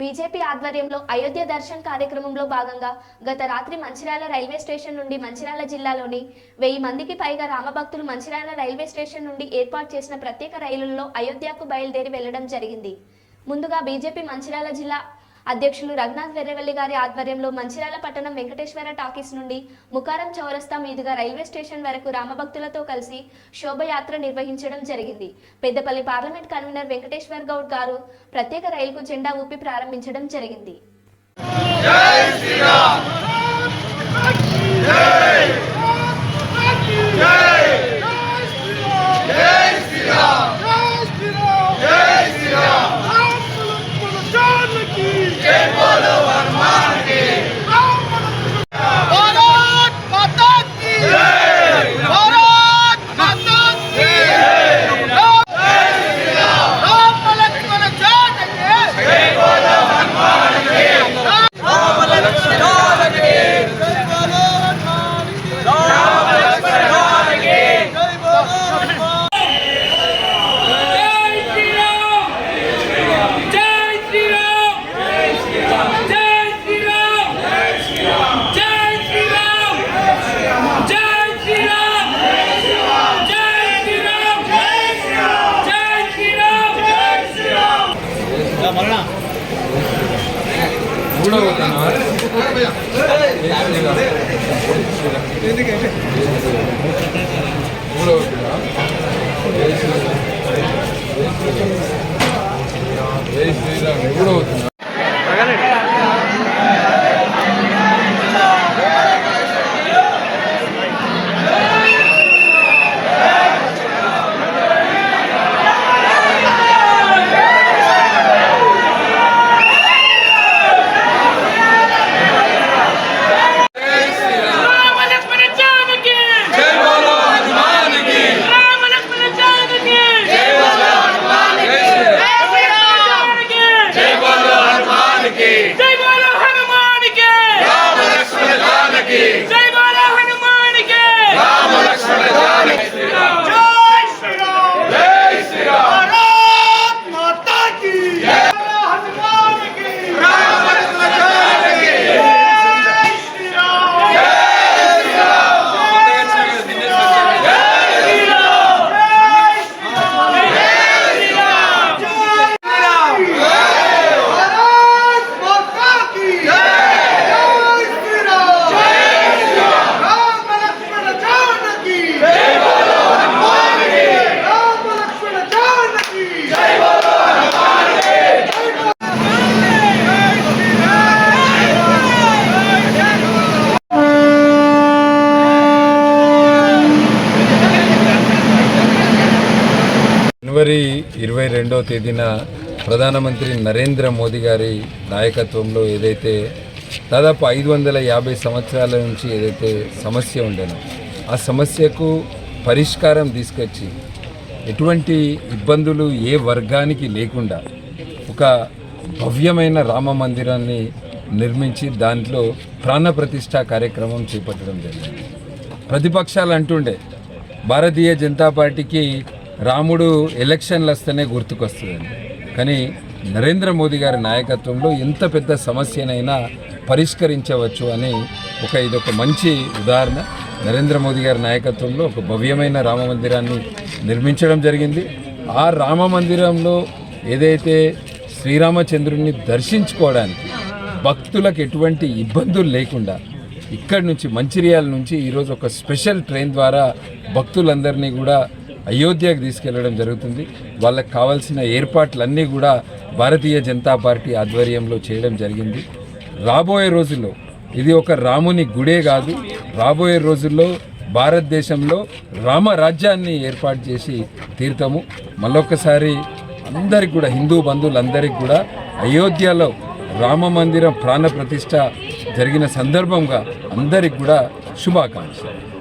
BJP ఆధ్వర్యంలో అయోధ్య దర్శన్ కార్యక్రమంలో భాగంగా గత రాత్రి మంచిర్యాల రైల్వే స్టేషన్ నుండి మంచిర్యాల జిల్లాలోని వెయ్యి మందికి పైగా రామభక్తులు మంచిర్యాల రైల్వే స్టేషన్ నుండి ఏర్పాటు చేసిన ప్రత్యేక రైలుల్లో అయోధ్యకు బయలుదేరి వెళ్ళడం జరిగింది. ముందుగా బీజేపీ మంచిర్యాల జిల్లా అధ్యక్షులు రఘునాథ్ వెర్రవల్లి గారి ఆధ్వర్యంలో మంచిర్యాల పట్టణం వెంకటేశ్వర టాకీస్ నుండి ముకారం చౌరస్తా మీదుగా రైల్వే స్టేషన్ వరకు రామభక్తులతో కలిసి శోభయాత్ర నిర్వహించడం జరిగింది. పెద్దపల్లి పార్లమెంట్ కన్వీనర్ వెంకటేశ్వర్ గౌడ్ గారు ప్రత్యేక రైలుకు జెండా ఊపి ప్రారంభించడం జరిగింది. మూడవ జనవరి ఇరవై రెండవ తేదీన ప్రధానమంత్రి నరేంద్ర మోదీ గారి నాయకత్వంలో ఏదైతే దాదాపు ఐదు వందల యాభై సంవత్సరాల నుంచి ఏదైతే సమస్య ఉండేనో ఆ సమస్యకు పరిష్కారం తీసుకొచ్చి ఎటువంటి ఇబ్బందులు ఏ వర్గానికి లేకుండా ఒక భవ్యమైన రామ మందిరాన్ని నిర్మించి దాంట్లో ప్రాణప్రతిష్ఠ కార్యక్రమం చేపట్టడం జరిగింది. ప్రతిపక్షాలు అంటుండే భారతీయ జనతా పార్టీకి రాముడు ఎలక్షన్లు వస్తేనే గుర్తుకొస్తుందండి. కానీ నరేంద్ర మోదీ గారి నాయకత్వంలో ఎంత పెద్ద సమస్యనైనా పరిష్కరించవచ్చు అని ఒక ఇదొక మంచి ఉదాహరణ. నరేంద్ర మోదీ గారి నాయకత్వంలో ఒక భవ్యమైన రామ మందిరాన్ని నిర్మించడం జరిగింది. ఆ రామ మందిరంలో ఏదైతే శ్రీరామచంద్రుడిని దర్శించుకోవడానికి భక్తులకు ఎటువంటి ఇబ్బందులు లేకుండా ఇక్కడి నుంచి మంచిర్యాల నుంచి ఈరోజు ఒక స్పెషల్ ట్రైన్ ద్వారా భక్తులందరినీ కూడా అయోధ్యకు తీసుకెళ్ళడం జరుగుతుంది. వాళ్ళకి కావాల్సిన ఏర్పాట్లన్నీ కూడా భారతీయ జనతా పార్టీ ఆధ్వర్యంలో చేయడం జరిగింది. రాబోయే రోజుల్లో ఇది ఒక రాముని గుడే కాదు. రాబోయే రోజుల్లో భారతదేశంలో రామరాజ్యాన్ని ఏర్పాటు చేసి తీర్థము మళ్ళొకసారి అందరికి కూడా హిందూ బంధువులందరికీ కూడా అయోధ్యలో రామ మందిరం ప్రాణ ప్రతిష్ట జరిగిన సందర్భంగా అందరికి కూడా శుభాకాంక్షలు.